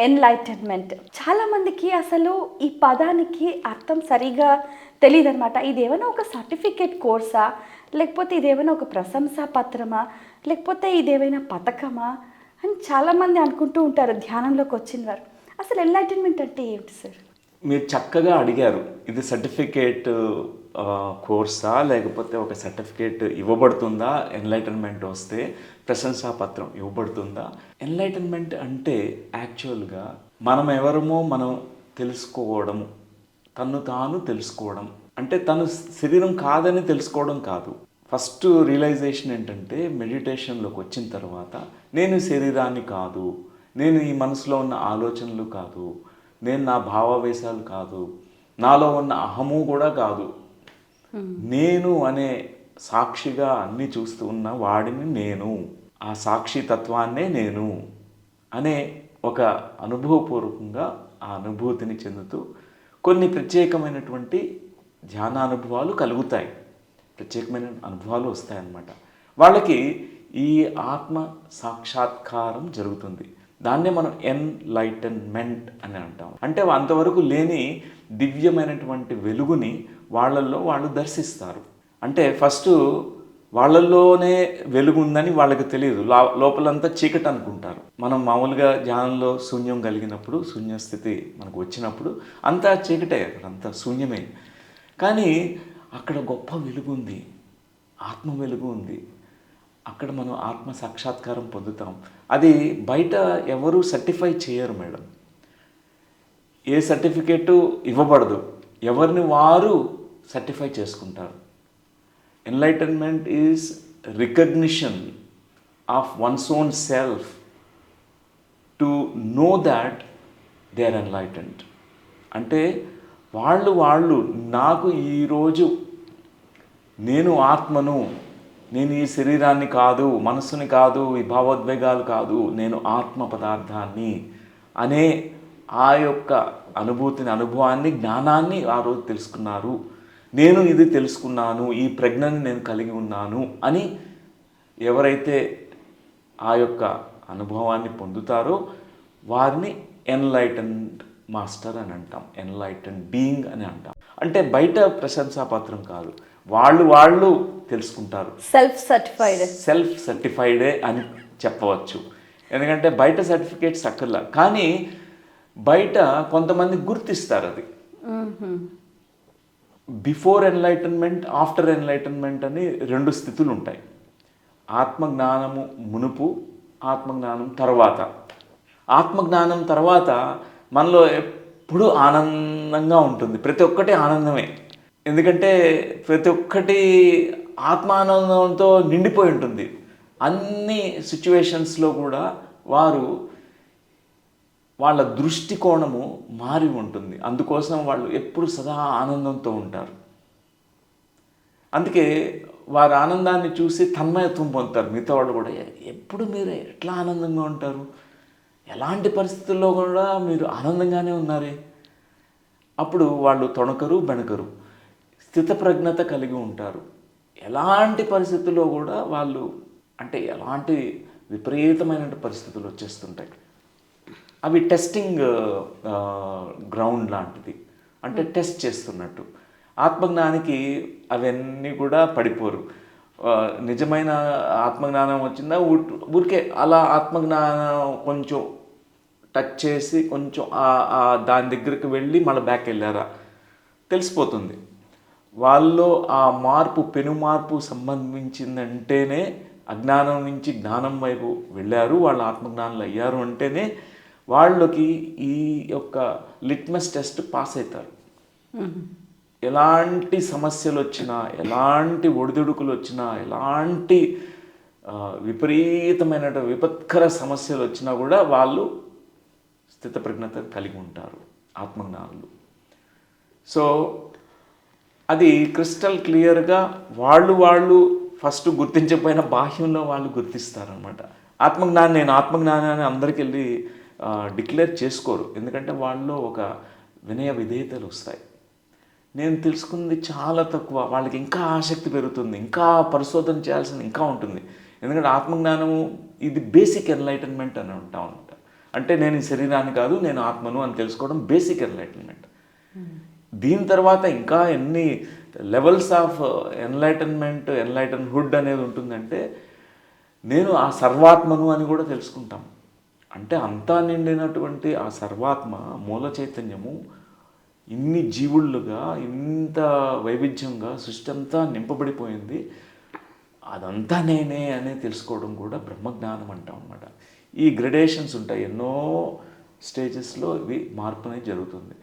Enlightenment చాలామందికి అసలు ఈ పదానికి అర్థం సరిగా తెలియదు అనమాట ఇదేమైనా ఒక సర్టిఫికేట్ కోర్సా? లేకపోతే ఇదేమైనా ఒక ప్రశంసా పత్రమా? లేకపోతే ఇదేమైనా పథకమా? అని చాలామంది అనుకుంటూ ఉంటారు ధ్యానంలోకి వచ్చిన వారు. అసలు ఎన్లైటన్మెంట్ అంటే ఏమిటి సార్ మీరు చక్కగా అడిగారు. ఇది సర్టిఫికేట్ కోర్సా? లేకపోతే ఒక సర్టిఫికేట్ ఇవ్వబడుతుందా? ఎన్లైటన్మెంట్ వస్తే ప్రశంసా పత్రం ఇవ్వబడుతుందా? ఎన్లైటన్మెంట్ అంటే యాక్చువల్గా మనం ఎవరమో మనం తెలుసుకోవడం తను తాను తెలుసుకోవడం. అంటే తను శరీరం కాదని తెలుసుకోవడం కాదు. ఫస్ట్ రియలైజేషన్ ఏంటంటే మెడిటేషన్లోకి వచ్చిన తర్వాత నేను శరీరాన్ని కాదు నేను ఈ మనసులో ఉన్న ఆలోచనలు కాదు నేను నా భావావేశాలు కాదు నాలో ఉన్న అహము కూడా కాదు. నేను అనే సాక్షిగా అన్ని చూస్తూ ఉన్న వాడిని నేను. ఆ సాక్షి తత్వాన్నే నేను అనే ఒక అనుభవపూర్వకంగా ఆ అనుభూతిని చెందుతూ కొన్ని ప్రత్యేకమైనటువంటి ధ్యానానుభవాలు కలుగుతాయి. ప్రత్యేకమైన అనుభవాలు వస్తాయన్నమాట. వాళ్ళకి ఈ ఆత్మ సాక్షాత్కారం జరుగుతుంది. దాన్నే మనం ఎన్లైటన్మెంట్ అని అంటాం. అంటే అంతవరకు లేని దివ్యమైనటువంటి వెలుగుని వాళ్ళల్లో వాళ్ళు దర్శిస్తారు. అంటే ఫస్ట్ వాళ్ళల్లోనే వెలుగు ఉందని వాళ్ళకి తెలియదు. లోపలంతా చీకటి అనుకుంటారు. మనం మామూలుగా ధ్యానంలో శూన్యం కలిగినప్పుడు శూన్య స్థితి మనకు వచ్చినప్పుడు అంతా చీకటే అక్కడ అంతా శూన్యమే. కానీ అక్కడ గొప్ప వెలుగు ఉంది ఆత్మ వెలుగు ఉంది అక్కడ మనం ఆత్మ సాక్షాత్కారం పొందుతాం. అది బయట ఎవరు సర్టిఫై చేయరు మేడం. ఏ సర్టిఫికేటు ఇవ్వబడదు. ఎవరిని వారు సర్టిఫై చేసుకుంటారు. Enlightenment is recognition of one's own self to know that they are enlightened అంటే వాళ్ళు వాళ్ళు నాకు ఈరోజు నేను ఆత్మను నేను ఈ శరీరాన్ని కాదు మనస్సుని కాదు ఈ భావోద్వేగాలు కాదు నేను ఆత్మ పదార్థాన్ని అనే ఆ యొక్క అనుభూతిని అనుభవాన్ని జ్ఞానాన్ని ఆ రోజు తెలుసుకున్నారు. నేను ఇది తెలుసుకున్నాను ఈ ప్రజ్ఞని నేను కలిగి ఉన్నాను అని ఎవరైతే ఆ యొక్క అనుభవాన్ని పొందుతారో వారిని ఎన్లైటన్డ్ మాస్టర్ అని అంటాం ఎన్లైటన్ బీయింగ్ అని అంటాం. అంటే బయట ప్రశంసాపత్రం కాదు వాళ్ళు వాళ్ళు తెలుసుకుంటారు. సెల్ఫ్ సర్టిఫైడ్ సెల్ఫ్ సర్టిఫైడే అని చెప్పవచ్చు. ఎందుకంటే బయట సర్టిఫికేట్స్ అక్కర్లా. కానీ బయట కొంతమంది గుర్తిస్తారు అది. బిఫోర్ ఎన్లైటన్మెంట్ ఆఫ్టర్ ఎన్లైటన్మెంట్ అని రెండు స్థితులు ఉంటాయి. ఆత్మజ్ఞానము మునుపు ఆత్మజ్ఞానం తర్వాత. ఆత్మజ్ఞానం తర్వాత మనలో ఎప్పుడూ ఆనందంగా ఉంటుంది. ప్రతి ఒక్కటి ఆనందమే. ఎందుకంటే ప్రతి ఒక్కటి ఆత్మానందంతో నిండిపోయి ఉంటుంది. అన్ని సిచ్యువేషన్స్లో కూడా వారు వాళ్ళ దృష్టికోణము మారి ఉంటుంది. అందుకోసం వాళ్ళు ఎప్పుడు సదా ఆనందంతో ఉంటారు. అందుకే వారి ఆనందాన్ని చూసి తన్మయత్వం పొందుతారు. మిగతా వాళ్ళు కూడా ఎప్పుడు మీరు ఎట్లా ఆనందంగా ఉంటారు? ఎలాంటి పరిస్థితుల్లో కూడా మీరు ఆనందంగానే ఉన్నారే? అప్పుడు వాళ్ళు తొణకరు బెణకరు. స్థితప్రజ్ఞత కలిగి ఉంటారు. ఎలాంటి పరిస్థితుల్లో కూడా వాళ్ళు అంటే ఎలాంటి విపరీతమైన పరిస్థితులు వచ్చేస్తుంటాయి. అవి టెస్టింగ్ గ్రౌండ్ లాంటిది. అంటే టెస్ట్ చేస్తున్నట్టు. ఆత్మజ్ఞానికి అవన్నీ కూడా పడిపోరు. నిజమైన ఆత్మజ్ఞానం వచ్చిందా? ఊరికే అలా ఆత్మజ్ఞానం కొంచెం టచ్ చేసి కొంచెం దాని దగ్గరికి వెళ్ళి మళ్ళీ బ్యాక్ వెళ్ళారా? తెలిసిపోతుంది. వాళ్ళలో ఆ మార్పు పెను మార్పు సంబంధించిందంటేనే అజ్ఞానం నుంచి జ్ఞానం వైపు వెళ్ళారు. వాళ్ళు ఆత్మజ్ఞానులు అయ్యారు అంటేనే వాళ్ళకి ఈ యొక్క లిట్మస్ టెస్ట్ పాస్ అవుతారు. ఎలాంటి సమస్యలు వచ్చినా ఎలాంటి ఒడిదుడుకులు వచ్చినా ఎలాంటి విపరీతమైన విపత్కర సమస్యలు వచ్చినా కూడా వాళ్ళు స్థితప్రజ్ఞత కలిగి ఉంటారు ఆత్మజ్ఞానులు. సో అది క్రిస్టల్ క్లియర్గా వాళ్ళు వాళ్ళు ఫస్ట్ గుర్తించకపోయిన బాహ్యంలో వాళ్ళు గుర్తిస్తారనమాట ఆత్మజ్ఞానం నేను ఆత్మజ్ఞానాన్ని అందరికి వెళ్ళి డిక్లేర్ చేసుకోరు. ఎందుకంటే వాళ్ళలో ఒక వినయ విధేయతలు వస్తాయి. నేను తెలుసుకుంది చాలా తక్కువ. వాళ్ళకి ఇంకా ఆసక్తి పెరుగుతుంది. ఇంకా పరిశోధన చేయాల్సింది ఇంకా ఉంటుంది. ఎందుకంటే ఆత్మజ్ఞానము ఇది బేసిక్ ఎన్లైటన్మెంట్ అని అంటా ఉంటా. అంటే నేను ఈ శరీరాన్ని కాదు నేను ఆత్మను అని తెలుసుకోవడం బేసిక్ ఎన్లైటన్మెంట్ దీని తర్వాత ఇంకా ఎన్ని లెవెల్స్ ఆఫ్ ఎన్లైటన్మెంట్ ఎన్లైటన్హుడ్ అనేది ఉంటుందంటే నేను ఆ సర్వాత్మను అని కూడా తెలుసుకుంటాం. అంటే అంతా నిండినటువంటి ఆ సర్వాత్మ మూల చైతన్యము ఇన్ని జీవుళ్ళుగా ఇంత వైవిధ్యంగా సృష్టి అంతా నింపబడిపోయింది. అదంతా నేనే అని తెలుసుకోవడం కూడా బ్రహ్మజ్ఞానం అంటాం అన్నమాట. ఈ గ్రెడేషన్స్ ఉంటాయి. ఎన్నో స్టేజెస్లో ఇవి మార్పు అనేది జరుగుతుంది.